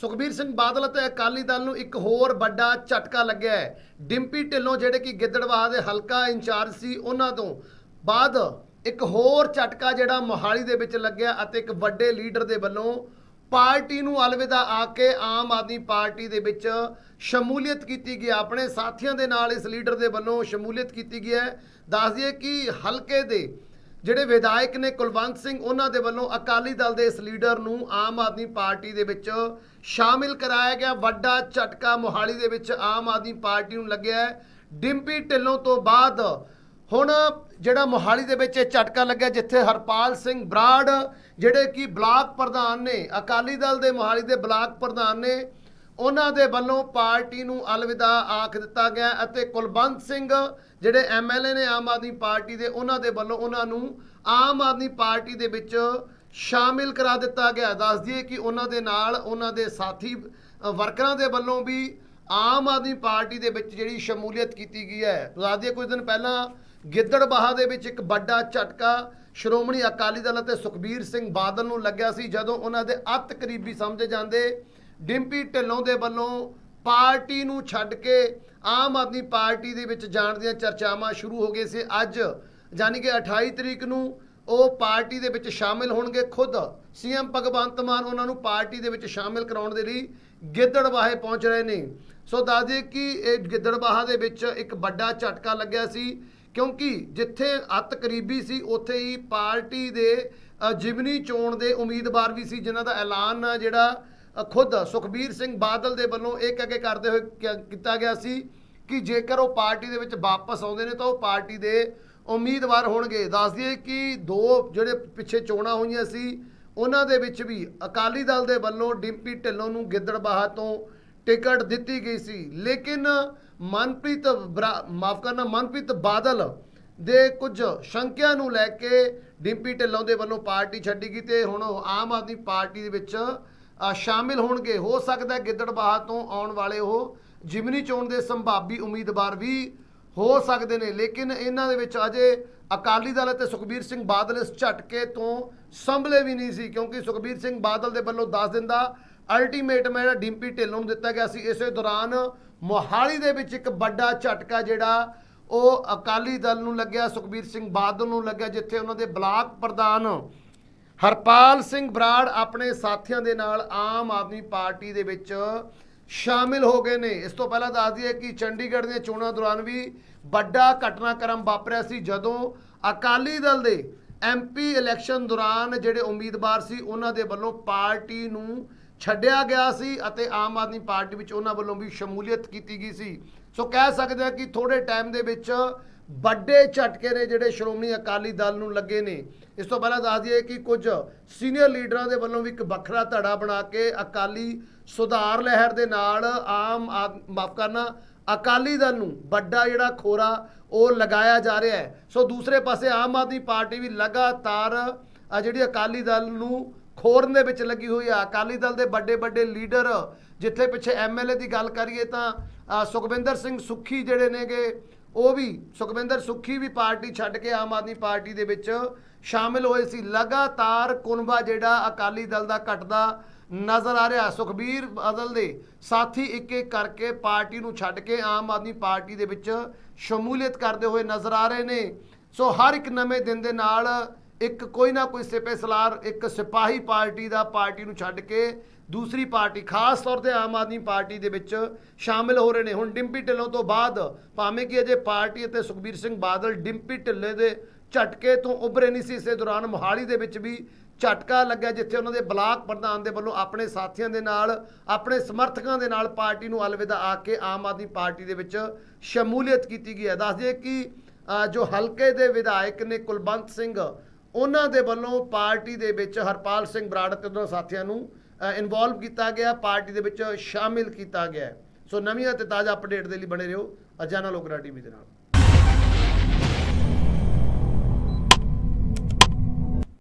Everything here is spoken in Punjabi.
ਸੁਖਬੀਰ ਸਿੰਘ ਬਾਦਲ ਅਤੇ ਅਕਾਲੀ ਦਲ ਨੂੰ ਇੱਕ ਹੋਰ ਵੱਡਾ ਝਟਕਾ ਲੱਗਿਆ ਹੈ ਡਿੰਪੀ ਢਿੱਲੋਂ ਜਿਹੜੇ ਕਿ ਗਿੱਦੜਵਾਹ ਦੇ ਹਲਕਾ ਇੰਚਾਰਜ ਸੀ, ਉਹਨਾਂ ਤੋਂ ਬਾਅਦ ਇੱਕ ਹੋਰ ਝਟਕਾ ਜਿਹੜਾ ਮੋਹਾਲੀ ਦੇ ਵਿੱਚ ਲੱਗਿਆ ਅਤੇ ਇੱਕ ਵੱਡੇ ਲੀਡਰ ਦੇ ਵੱਲੋਂ ਪਾਰਟੀ ਨੂੰ ਅਲਵਿਦਾ ਆ ਕੇ ਆਮ ਆਦਮੀ ਪਾਰਟੀ ਦੇ ਵਿੱਚ ਸ਼ਮੂਲੀਅਤ ਕੀਤੀ ਗਈ ਹੈ। ਆਪਣੇ ਸਾਥੀਆਂ ਦੇ ਨਾਲ ਇਸ ਲੀਡਰ ਦੇ ਵੱਲੋਂ ਸ਼ਮੂਲੀਅਤ ਕੀਤੀ ਗਈ ਹੈ ਦੱਸ ਦਈਏ ਕਿ ਹਲਕੇ ਦੇ ਜਿਹੜੇ ਵਿਧਾਇਕ ਨੇ ਕੁਲਵੰਤ ਸਿੰਘ, ਉਹਨਾਂ ਦੇ ਵੱਲੋਂ ਅਕਾਲੀ ਦਲ ਦੇ ਇਸ ਲੀਡਰ ਨੂੰ ਆਮ ਆਦਮੀ ਪਾਰਟੀ ਦੇ ਵਿੱਚ ਸ਼ਾਮਿਲ ਕਰਾਇਆ ਗਿਆ। ਵੱਡਾ ਝਟਕਾ ਮੋਹਾਲੀ ਦੇ ਵਿੱਚ ਆਮ ਆਦਮੀ ਪਾਰਟੀ ਨੂੰ ਲੱਗਿਆ ਡਿੰਪੀ ਢਿੱਲੋਂ ਤੋਂ ਬਾਅਦ ਹੁਣ ਜਿਹੜਾ ਮੋਹਾਲੀ ਦੇ ਵਿੱਚ ਇਹ ਝਟਕਾ ਲੱਗਿਆ, ਜਿੱਥੇ ਹਰਪਾਲ ਸਿੰਘ ਬਰਾੜ, ਜਿਹੜੇ ਕਿ ਬਲਾਕ ਪ੍ਰਧਾਨ ਨੇ, ਅਕਾਲੀ ਦਲ ਦੇ ਮੋਹਾਲੀ ਦੇ ਬਲਾਕ ਪ੍ਰਧਾਨ ਨੇ, ਉਹਨਾਂ ਦੇ ਵੱਲੋਂ ਪਾਰਟੀ ਨੂੰ ਅਲਵਿਦਾ ਆਖ ਦਿੱਤਾ ਗਿਆ ਅਤੇ ਕੁਲਵੰਤ ਸਿੰਘ ਜਿਹੜੇ ਐਮਐਲਏ ਨੇ ਆਮ ਆਦਮੀ ਪਾਰਟੀ ਦੇ, ਉਹਨਾਂ ਦੇ ਵੱਲੋਂ ਉਹਨਾਂ ਨੂੰ ਆਮ ਆਦਮੀ ਪਾਰਟੀ ਦੇ ਵਿੱਚ ਸ਼ਾਮਿਲ ਕਰਾ ਦਿੱਤਾ ਗਿਆ। ਦੱਸ ਦਈਏ ਕਿ ਉਹਨਾਂ ਦੇ ਨਾਲ ਉਹਨਾਂ ਦੇ ਸਾਥੀ ਵਰਕਰਾਂ ਦੇ ਵੱਲੋਂ ਵੀ ਆਮ ਆਦਮੀ ਪਾਰਟੀ ਦੇ ਵਿੱਚ ਜਿਹੜੀ ਸ਼ਮੂਲੀਅਤ ਕੀਤੀ ਗਈ ਹੈ। ਦੱਸ ਦਈਏ ਕੁਝ ਦਿਨ ਪਹਿਲਾਂ ਗਿੱਦੜਬਾਹਾ ਦੇ ਵਿੱਚ ਇੱਕ ਵੱਡਾ ਝਟਕਾ ਸ਼੍ਰੋਮਣੀ ਅਕਾਲੀ ਦਲ ਅਤੇ ਸੁਖਬੀਰ ਸਿੰਘ ਬਾਦਲ ਨੂੰ ਲੱਗਿਆ ਸੀ, ਜਦੋਂ ਉਹਨਾਂ ਦੇ ਅਤ ਕਰੀਬੀ ਸਮਝੇ ਜਾਂਦੇ ਡਿੰਪੀ ਢਿੱਲੋਂ ਦੇ ਵੱਲੋਂ ਪਾਰਟੀ ਨੂੰ ਛੱਡ ਕੇ ਆਮ ਆਦਮੀ ਪਾਰਟੀ ਦੇ ਵਿੱਚ ਜਾਣ ਦੀਆਂ ਚਰਚਾਵਾਂ ਸ਼ੁਰੂ ਹੋ ਗਏ ਸੀ। ਅੱਜ ਯਾਨੀ ਕਿ 28 ਤਰੀਕ ਨੂੰ ਉਹ ਪਾਰਟੀ ਦੇ ਵਿੱਚ ਸ਼ਾਮਿਲ ਹੋਣਗੇ। ਖੁਦ ਸੀਐਮ ਭਗਵੰਤ ਮਾਨ ਉਹਨਾਂ ਨੂੰ ਪਾਰਟੀ ਦੇ ਵਿੱਚ ਸ਼ਾਮਿਲ ਕਰਾਉਣ ਦੇ ਲਈ ਗਿੱਦੜਬਾਹੇ ਪਹੁੰਚ ਰਹੇ ਨੇ। ਸੋ ਦੱਸ ਦਈਏ ਕਿ ਇਹ ਗਿੱਦੜਬਾਹਾ ਦੇ ਵਿੱਚ ਇੱਕ ਵੱਡਾ ਝਟਕਾ ਲੱਗਿਆ ਸੀ, ਕਿਉਂਕਿ ਜਿੱਥੇ ਅਤ ਕਰੀਬੀ ਸੀ, ਉੱਥੇ ਹੀ ਪਾਰਟੀ ਦੇ ਜਿਮਨੀ ਚੋਣ ਦੇ ਉਮੀਦਵਾਰ ਵੀ ਸੀ, ਜਿਨ੍ਹਾਂ ਦਾ ਐਲਾਨ ਆ ਜਿਹੜਾ ਖੁਦ ਸੁਖਬੀਰ ਸਿੰਘ ਬਾਦਲ ਦੇ ਵੱਲੋਂ ਇਹ ਕਹਿ ਕੇ ਕਰਦੇ ਹੋਏ ਕਿਆ- ਕੀਤਾ ਗਿਆ ਸੀ ਕਿ ਜੇਕਰ ਉਹ ਪਾਰਟੀ ਦੇ ਵਿੱਚ ਵਾਪਸ ਆਉਂਦੇ ਨੇ ਤਾਂ ਉਹ ਪਾਰਟੀ ਦੇ ਉਮੀਦਵਾਰ ਹੋਣਗੇ। ਦੱਸ ਦਈਏ ਕਿ ਦੋ ਜਿਹੜੇ ਪਿੱਛੇ ਚੋਣਾਂ ਹੋਈਆਂ ਸੀ, ਉਹਨਾਂ ਦੇ ਵਿੱਚ ਵੀ ਅਕਾਲੀ ਦਲ ਦੇ ਵੱਲੋਂ ਡਿੰਪੀ ਢਿੱਲੋਂ ਨੂੰ ਗਿੱਦੜਬਾਹਾ ਤੋਂ ਟਿਕਟ ਦਿੱਤੀ ਗਈ ਸੀ। ਲੇਕਿਨ ਮਨਪ੍ਰੀਤ ਬਰਾ- ਮਾਫ ਕਰਨਾ, ਮਨਪ੍ਰੀਤ ਬਾਦਲ ਦੇ ਕੁਝ ਸ਼ੰਕਿਆਂ ਨੂੰ ਲੈ ਕੇ ਡਿੰਪੀ ਢਿੱਲੋਂ ਦੇ ਵੱਲੋਂ ਪਾਰਟੀ ਛੱਡੀ ਗਈ ਤੇ ਹੁਣ ਉਹ ਆਮ ਆਦਮੀ ਪਾਰਟੀ ਦੇ ਵਿੱਚ ਸ਼ਾਮਿਲ ਹੋਣਗੇ। ਹੋ ਸਕਦਾ ਹੈ ਗਿੱਦੜਬਾਹਾ ਤੋਂ ਆਉਣ ਵਾਲੇ ਉਹ ਜਿਮਨੀ ਚੋਣ ਦੇ ਸੰਭਾਵੀ ਉਮੀਦਵਾਰ ਵੀ ਹੋ ਸਕਦੇ ਨੇ। ਲੇਕਿਨ ਇਹਨਾਂ ਦੇ ਵਿੱਚ ਅਜੇ ਅਕਾਲੀ ਦਲ ਅਤੇ ਸੁਖਬੀਰ ਸਿੰਘ ਬਾਦਲ ਇਸ ਝਟਕੇ ਤੋਂ ਸੰਭਲੇ ਵੀ ਨਹੀਂ ਸੀ, ਕਿਉਂਕਿ ਸੁਖਬੀਰ ਸਿੰਘ ਬਾਦਲ ਦੇ ਵੱਲੋਂ 10 ਦਿਨ ਦਾ ਅਲਟੀਮੇਟਮ ਜਿਹੜਾ ਡਿੰਪੀ ਢਿੱਲੋਂ ਨੂੰ ਦਿੱਤਾ ਗਿਆ ਸੀ, ਇਸੇ ਦੌਰਾਨ ਮੋਹਾਲੀ ਦੇ ਵਿੱਚ ਇੱਕ ਵੱਡਾ ਝਟਕਾ ਜਿਹੜਾ ਉਹ ਅਕਾਲੀ ਦਲ ਨੂੰ ਲੱਗਿਆ, ਸੁਖਬੀਰ ਸਿੰਘ ਬਾਦਲ ਨੂੰ ਲੱਗਿਆ, ਜਿੱਥੇ ਉਹਨਾਂ ਦੇ ਬਲਾਕ ਪ੍ਰਧਾਨ ਹਰਪਾਲ ਸਿੰਘ ਬਰਾੜ ਆਪਣੇ ਸਾਥੀਆਂ ਦੇ ਨਾਲ ਆਮ ਆਦਮੀ ਪਾਰਟੀ ਦੇ ਵਿੱਚ ਸ਼ਾਮਿਲ ਹੋ ਗਏ ਨੇ। ਇਸ ਤੋਂ ਪਹਿਲਾਂ ਦੱਸ ਦਈਏ ਕਿ ਚੰਡੀਗੜ੍ਹ ਦੀਆਂ ਚੋਣਾਂ ਦੌਰਾਨ ਵੀ ਵੱਡਾ ਘਟਨਾਕ੍ਰਮ ਵਾਪਰਿਆ ਸੀ, ਜਦੋਂ ਅਕਾਲੀ ਦਲ ਦੇ ਐਮਪੀ ਇਲੈਕਸ਼ਨ ਦੌਰਾਨ ਜਿਹੜੇ ਉਮੀਦਵਾਰ ਸੀ, ਉਹਨਾਂ ਦੇ ਵੱਲੋਂ ਪਾਰਟੀ ਨੂੰ ਛੱਡਿਆ ਗਿਆ ਸੀ ਅਤੇ ਆਮ ਆਦਮੀ ਪਾਰਟੀ ਵਿੱਚ ਉਹਨਾਂ ਵੱਲੋਂ ਵੀ ਸ਼ਮੂਲੀਅਤ ਕੀਤੀ ਗਈ ਸੀ। ਸੋ ਕਹਿ ਸਕਦੇ ਹਾਂ ਕਿ ਥੋੜੇ ਟਾਈਮ ਦੇ ਵਿੱਚ ਵੱਡੇ ਝਟਕੇ ਨੇ ਜਿਹੜੇ ਸ਼੍ਰੋਮਣੀ ਅਕਾਲੀ ਦਲ ਨੂੰ ਲੱਗੇ ਨੇ। ਇਸ ਤੋਂ ਪਹਿਲਾਂ ਦੱਸ ਦਈਏ ਕਿ ਕੁਝ ਸੀਨੀਅਰ ਲੀਡਰਾਂ ਦੇ ਵੱਲੋਂ ਵੀ ਇੱਕ ਵੱਖਰਾ ਧੜਾ ਬਣਾ ਕੇ ਅਕਾਲੀ ਸੁਧਾਰ ਲਹਿਰ ਦੇ ਨਾਲ ਆਮ ਆਦ- ਮਾਫ਼ ਕਰਨਾ, ਅਕਾਲੀ ਦਲ ਨੂੰ ਵੱਡਾ ਜਿਹੜਾ ਖੋਰਾ ਉਹ ਲਗਾਇਆ ਜਾ ਰਿਹਾ ਹੈ। ਸੋ ਦੂਸਰੇ ਪਾਸੇ ਆਮ ਆਦਮੀ ਪਾਰਟੀ ਵੀ ਲਗਾਤਾਰ ਜਿਹੜੀ ਅਕਾਲੀ ਦਲ ਨੂੰ ਖੋਰਨ ਦੇ ਵਿੱਚ ਲੱਗੀ ਹੋਈ ਆ। ਅਕਾਲੀ ਦਲ ਦੇ ਵੱਡੇ ਵੱਡੇ ਲੀਡਰ ਜਿੱਥੇ ਪਿੱਛੇ ਐਮਐਲਏ ਦੀ ਗੱਲ ਕਰੀਏ ਤਾਂ ਸੁਖਵਿੰਦਰ ਸਿੰਘ ਸੁੱਖੀ ਜਿਹੜੇ ਨੇਗੇ ਉਹ ਵੀ ਸੁਖਵਿੰਦਰ ਸੁੱਖੀ ਵੀ ਪਾਰਟੀ ਛੱਡ ਕੇ ਆਮ ਆਦਮੀ ਪਾਰਟੀ ਦੇ ਵਿੱਚ ਸ਼ਾਮਿਲ ਹੋਏ ਸੀ। ਲਗਾਤਾਰ ਕੁਨਬਾ ਜਿਹੜਾ ਅਕਾਲੀ ਦਲ ਦਾ ਘਟਦਾ ਨਜ਼ਰ ਆ ਰਿਹਾ। ਸੁਖਬੀਰ ਬਾਦਲ ਦੇ ਸਾਥੀ ਇੱਕ ਇੱਕ ਕਰਕੇ ਪਾਰਟੀ ਨੂੰ ਛੱਡ ਕੇ ਆਮ ਆਦਮੀ ਪਾਰਟੀ ਦੇ ਵਿੱਚ ਸ਼ਮੂਲੀਅਤ ਕਰਦੇ ਹੋਏ ਨਜ਼ਰ ਆ ਰਹੇ ਨੇ। ਸੋ ਹਰ ਇੱਕ ਨਵੇਂ ਦਿਨ ਦੇ ਨਾਲ ਇੱਕ ਕੋਈ ਨਾ ਕੋਈ ਸਿਪੇ ਸਲਾਰ, ਇੱਕ ਸਿਪਾਹੀ ਪਾਰਟੀ ਦਾ ਪਾਰਟੀ ਨੂੰ ਛੱਡ ਕੇ ਦੂਸਰੀ ਪਾਰਟੀ, ਖਾਸ ਤੌਰ ਤੇ ਆਮ ਆਦਮੀ ਪਾਰਟੀ ਦੇ ਵਿੱਚ ਸ਼ਾਮਿਲ ਹੋ ਰਹੇ ਨੇ। ਹੁਣ ਡਿੰਪੀ ਢਿੱਲੋਂ ਤੋਂ ਬਾਅਦ ਭਾਵੇਂ ਕਿ ਅਜੇ ਪਾਰਟੀ ਅਤੇ ਸੁਖਬੀਰ ਸਿੰਘ ਬਾਦਲ ਡਿੰਪੀ ਢਿੱਲੇ ਦੇ ਝਟਕੇ ਤੋਂ ਉੱਭਰੇ ਨਹੀਂ ਸੀ, ਇਸੇ ਦੌਰਾਨ ਮੋਹਾਲੀ ਦੇ ਵਿੱਚ ਵੀ ਝਟਕਾ ਲੱਗਿਆ, ਜਿੱਥੇ ਉਹਨਾਂ ਦੇ ਬਲਾਕ ਪ੍ਰਧਾਨ ਦੇ ਵੱਲੋਂ ਆਪਣੇ ਸਾਥੀਆਂ ਦੇ ਨਾਲ, ਆਪਣੇ ਸਮਰਥਕਾਂ ਦੇ ਨਾਲ ਪਾਰਟੀ ਨੂੰ ਅਲਵਿਦਾ ਆ ਕੇ ਆਮ ਆਦਮੀ ਪਾਰਟੀ ਦੇ ਵਿੱਚ ਸ਼ਮੂਲੀਅਤ ਕੀਤੀ ਗਈ ਹੈ। ਦੱਸ ਦਈਏ ਕਿ ਜੋ ਹਲਕੇ ਦੇ ਵਿਧਾਇਕ ਨੇ ਕੁਲਵੰਤ ਸਿੰਘ ਉਹਨਾਂ ਦੇ ਵੱਲੋਂ ਪਾਰਟੀ ਦੇ ਵਿੱਚ ਹਰਪਾਲ ਸਿੰਘ ਬਰਾੜ ਤੇ ਉਹਨਾਂ ਸਾਥੀਆਂ ਨੂੰ ਇਨਵੋਲਵ ਕੀਤਾ ਗਿਆ, ਪਾਰਟੀ ਦੇ ਵਿੱਚ ਸ਼ਾਮਿਲ ਕੀਤਾ ਗਿਆ ਸੋ ਨਵੀਆਂ ਤੇ ਤਾਜ਼ਾ ਅਪਡੇਟ ਦੇ ਲਈ ਬਣੇ ਰਹੋ ਅਜਾਨਾ ਲੋਕਰਾ ਟੀਵੀ ਦੇ ਨਾਲ।